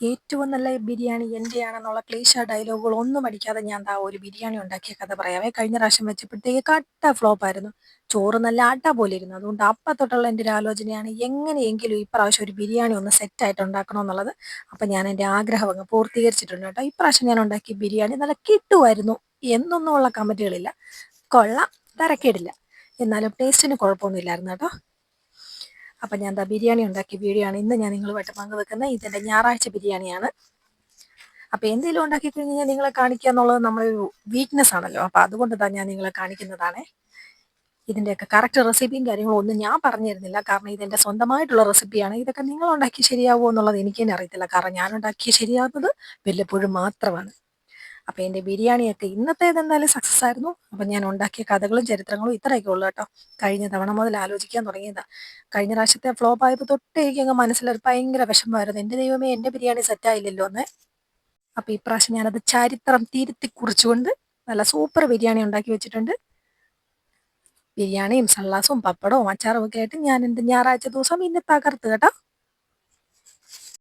ഏറ്റവും നല്ല ബിരിയാണി എന്റെയാണെന്നുള്ള ക്ലീശ ഡയലോഗുകൾ ഒന്നും അടിക്കാതെ ഞാൻ ദാ ഒരു ബിരിയാണി ഉണ്ടാക്കിയ കഥ പറയാമേ കഴിഞ്ഞ പ്രാവശ്യം വെച്ചപ്പോഴത്തേക്ക് കട്ട ഫ്ലോപ്പായിരുന്നു ചോറ് നല്ല ആട്ട പോലെ ഇരുന്നു. അതുകൊണ്ട് അപ്പം തൊട്ടുള്ള എന്റെ ഒരു ആലോചനയാണ് എങ്ങനെയെങ്കിലും ഇപ്രാവശ്യം ഒരു ബിരിയാണി ഒന്ന് സെറ്റായിട്ട് ഉണ്ടാക്കണം എന്നുള്ളത്. അപ്പം ഞാൻ എന്റെ ആഗ്രഹം അങ്ങ് പൂർത്തീകരിച്ചിട്ടുണ്ട് കേട്ടോ. ഇപ്രാവശ്യം ഞാൻ ഉണ്ടാക്കിയ ബിരിയാണി നല്ല കിട്ടുമായിരുന്നു എന്നൊന്നുമുള്ള കമന്റുകളില്ല കൊള്ളാം. തരക്കേടില്ല. എന്നാലും ടേസ്റ്റിന് കുഴപ്പമൊന്നുമില്ലായിരുന്നു കേട്ടോ. അപ്പം ഞാൻ എന്താ ബിരിയാണി ഉണ്ടാക്കിയ വീഡിയോ ആണ് ഇന്ന് ഞാൻ നിങ്ങളുമായിട്ട് പങ്കുവെക്കുന്നത് ഇതിന്റെ ഞായറാഴ്ച ബിരിയാണിയാണ്. അപ്പോൾ എന്തെങ്കിലും ഉണ്ടാക്കി കഴിഞ്ഞാൽ നിങ്ങളെ കാണിക്കുക എന്നുള്ളത് നമ്മളൊരു വീക്ക്നെസ് ആണല്ലോ. അപ്പോൾ അതുകൊണ്ട് തന്നെ ഞാൻ നിങ്ങളെ കാണിക്കുന്നതാണ്. ഇതിന്റെയൊക്കെ കറക്റ്റ് റെസിപ്പിയും കാര്യങ്ങളും ഒന്നും ഞാൻ പറഞ്ഞിരുന്നില്ല. കാരണം ഇതെന്റെ സ്വന്തമായിട്ടുള്ള റെസിപ്പിയാണ് ഇതൊക്കെ നിങ്ങൾ ഉണ്ടാക്കി ശരിയാവുമോ എന്നുള്ളത് എനിക്ക് തന്നെ അറിയത്തില്ല. കാരണം ഞാൻ ഉണ്ടാക്കിയ ശരിയാവുന്നത് വല്ലപ്പോഴും മാത്രമാണ്. അപ്പോൾ എന്റെ ബിരിയാണിയൊക്കെ ഇന്നത്തേത് എന്തായാലും സക്സസ് ആയിരുന്നു. അപ്പം ഞാൻ ഉണ്ടാക്കിയ കഥകളും ചരിത്രങ്ങളും ഇത്രയൊക്കെ ഉള്ളു കേട്ടോ. കഴിഞ്ഞ തവണ മുതൽ ആലോചിക്കാൻ തുടങ്ങിയതാ. കഴിഞ്ഞ പ്രാവശ്യത്തെ ഫ്ലോപ്പ് ആയപ്പോൾ തൊട്ടേ എനിക്ക് അങ്ങ് മനസ്സിലൊരു ഭയങ്കര വിഷമമായിരുന്നു. എന്റെ ദൈവമേ എന്റെ ബിരിയാണി സെറ്റായില്ലല്ലോ എന്ന് അപ്പോൾ ഇപ്രാവശ്യം ഞാനത് ചരിത്രം തിരുത്തി കുറിച്ചുകൊണ്ട് നല്ല സൂപ്പർ ബിരിയാണി ഉണ്ടാക്കി വെച്ചിട്ടുണ്ട്. ബിരിയാണിയും സള്ളാസും പപ്പടവും അച്ചാറും ഒക്കെ ആയിട്ട് ഞാൻ എന്റെ ഞായറാഴ്ച ദിവസം ഇന്നെ തകർത്ത് കേട്ടോ.